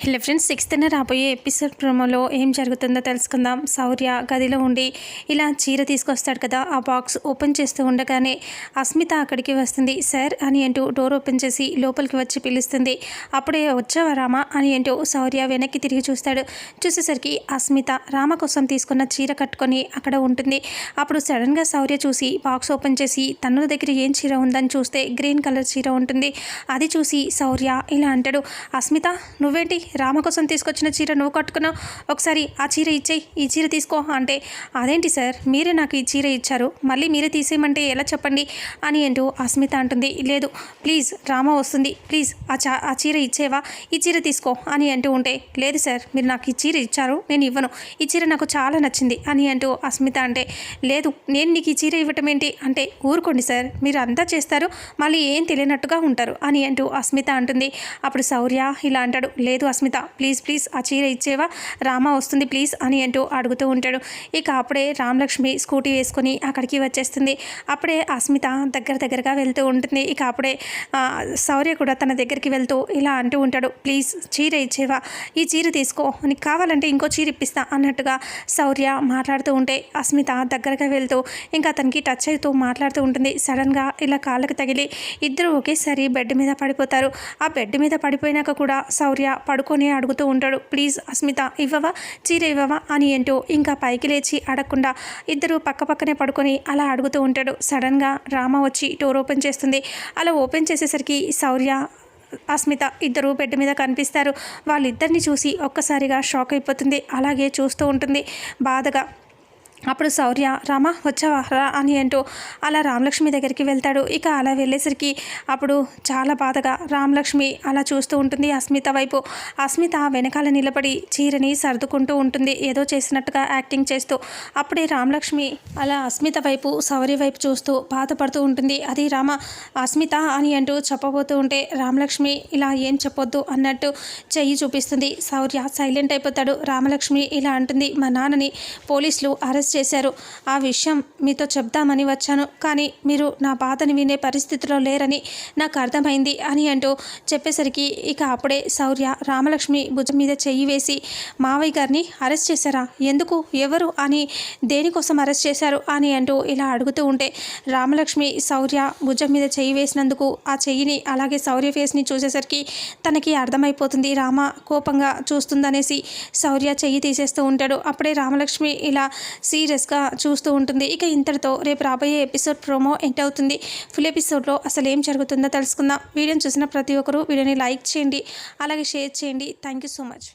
Hello friends సిక్స్త్న రాబోయే episode ప్రోమోలో ఏం జరుగుతుందో తెలుసుకుందాం. శౌర్య గదిలో ఉండి ఇలా చీర తీసుకొస్తాడు కదా ఆ బాక్స్ ఓపెన్ చేస్తూ ఉండగానే అస్మిత అక్కడికి వస్తుంది. సార్ అని అంటూ డోర్ ఓపెన్ చేసి లోపలికి వచ్చి పిలుస్తుంది. అప్పుడే వచ్చావా రామ? అని అంటూ శౌర్య వెనక్కి తిరిగి చూస్తాడు. చూసేసరికి అస్మిత రామ కోసం తీసుకున్న చీర కట్టుకొని అక్కడ ఉంటుంది. అప్పుడు సడన్గా శౌర్య చూసి బాక్స్ ఓపెన్ చేసి తన్నుల దగ్గర ఏం చీర ఉందని చూస్తే గ్రీన్ కలర్ చీర ఉంటుంది. అది చూసి శౌర్య ఇలా అంటాడు అస్మిత నువ్వేంటి రామ కోసం తీసుకొచ్చిన చీర నువ్వు కట్టుకున్నావు. ఒకసారి ఆ చీర ఇచ్చేయి. ఈ చీర తీసుకో. అంటే అదేంటి సార్? మీరే నాకు ఈ చీర ఇచ్చారు. మళ్ళీ మీరే తీసేయమంటే ఎలా చెప్పండి? అని అంటూ అస్మిత అంటుంది. లేదు ప్లీజ్ రామ వస్తుంది. ప్లీజ్ ఆ చా ఆ చీర ఇచ్చేవా? ఈ చీర తీసుకో. అని అంటూ ఉంటే లేదు సార్ మీరు నాకు ఈ చీర ఇచ్చారు. నేను ఇవ్వను. ఈ చీర నాకు చాలా నచ్చింది. అని అంటూ అస్మిత అంటే లేదు నేను నీకు ఈ చీర ఇవ్వటం ఏంటి? అంటే ఊరుకోండి సార్ మీరు అంతా చేస్తారు. మళ్ళీ ఏం తెలియనట్టుగా ఉంటారు. అని అంటూ అస్మిత అంటుంది. అప్పుడు శౌర్య ఇలా అంటాడు. లేదు అస్మిత ప్లీజ్ ప్లీజ్ ఆ చీర ఇచ్చేవా? రామ వస్తుంది ప్లీజ్ అని అంటూ అడుగుతూ ఉంటాడు. ఇక అప్పుడే రామలక్ష్మి స్కూటీ వేసుకొని అక్కడికి వచ్చేస్తుంది. అప్పుడే అస్మిత దగ్గర దగ్గరగా వెళ్తూ ఉంటుంది. ఇక అప్పుడే శౌర్య కూడా తన దగ్గరికి వెళ్తూ ఇలా అంటూ ఉంటాడు. ప్లీజ్ చీర ఇచ్చేవా? ఈ చీర తీసుకో. నీకు కావాలంటే ఇంకో చీర ఇప్పిస్తా అన్నట్టుగా శౌర్య మాట్లాడుతూ ఉంటే అస్మిత దగ్గరగా వెళ్తూ ఇంకా అతనికి టచ్ అవుతూ మాట్లాడుతూ ఉంటుంది. సడన్గా ఇలా కాళ్ళకు తగిలి ఇద్దరు ఒకేసారి బెడ్ మీద పడిపోతారు. ఆ బెడ్ మీద పడిపోయినాక కూడా శౌర్య పడుకొని అడుగుతూ ఉంటాడు ప్లీజ్ అస్మిత ఇవ్వవా? చీర ఇవ్వవా? అని అంటూ ఇంకా పైకి లేచి అడగకుండా ఇద్దరు పక్క పక్కనే పడుకొని అలా అడుగుతూ ఉంటాడు. సడన్గా రామ వచ్చి డోర్ ఓపెన్ చేస్తుంది. అలా ఓపెన్ చేసేసరికి శౌర్య అస్మిత ఇద్దరు బెడ్ మీద కనిపిస్తారు. వాళ్ళిద్దరిని చూసి ఒక్కసారిగా షాక్ అయిపోతుంది. అలాగే చూస్తూ ఉంటుంది. బాధగా అప్పుడు శౌర్య రామ వచ్చావా? రా అని అంటూ అలా రామలక్ష్మి దగ్గరికి వెళ్తాడు. ఇక అలా వెళ్ళేసరికి అప్పుడు చాలా బాధగా రామలక్ష్మి అలా చూస్తూ ఉంటుంది అస్మిత వైపు. అస్మిత వెనకాల నిలబడి చీరని సర్దుకుంటూ ఉంటుంది. ఏదో చేసినట్టుగా యాక్టింగ్ చేస్తూ అప్పుడే రామలక్ష్మి అలా అస్మిత వైపు శౌర్య వైపు చూస్తూ బాధపడుతూ ఉంటుంది. అది రామ అస్మిత అని అంటూ చెప్పబోతూ ఉంటే రామలక్ష్మి ఇలా ఏం చెప్పొద్దు అన్నట్టు చెయ్యి చూపిస్తుంది. శౌర్య సైలెంట్ అయిపోతాడు. రామలక్ష్మి ఇలా అంటుంది మా నాన్నని పోలీసులు అరెస్ట్ చేశారు. ఆ విషయం మీతో చెప్దామని వచ్చాను. కానీ మీరు నా బాధని వినే పరిస్థితిలో లేరని నాకు అర్థమైంది అని అంటూ చెప్పేసరికి ఇక అప్పుడే శౌర్య రామలక్ష్మి భుజం మీద చెయ్యి వేసి మావయ్య గారిని అరెస్ట్ చేశారా? ఎందుకు? ఎవరు? అని దేనికోసం అరెస్ట్ చేశారు? అని అంటూ ఇలా అడుగుతూ ఉంటే రామలక్ష్మి శౌర్య భుజం మీద చెయ్యి వేసినందుకు ఆ చెయ్యిని అలాగే శౌర్య ఫేస్ని చూసేసరికి తనకి అర్థమైపోతుంది. రామ కోపంగా చూస్తుందనేసి శౌర్య చెయ్యి తీసేస్తూ ఉంటాడు. అప్పుడే రామలక్ష్మి ఇలా సీరియస్గా చూస్తూ ఉంటుంది. ఇక ఇంతటితో రేపు రాబోయే ఎపిసోడ్ ప్రోమో ఎంట్ అవుతుంది. ఫుల్ ఎపిసోడ్లో అసలు ఏం జరుగుతుందో తెలుసుకుందాం. వీడియోని చూసిన ప్రతి ఒక్కరూ వీడియోని లైక్ చేయండి. అలాగే షేర్ చేయండి. Thank you so much.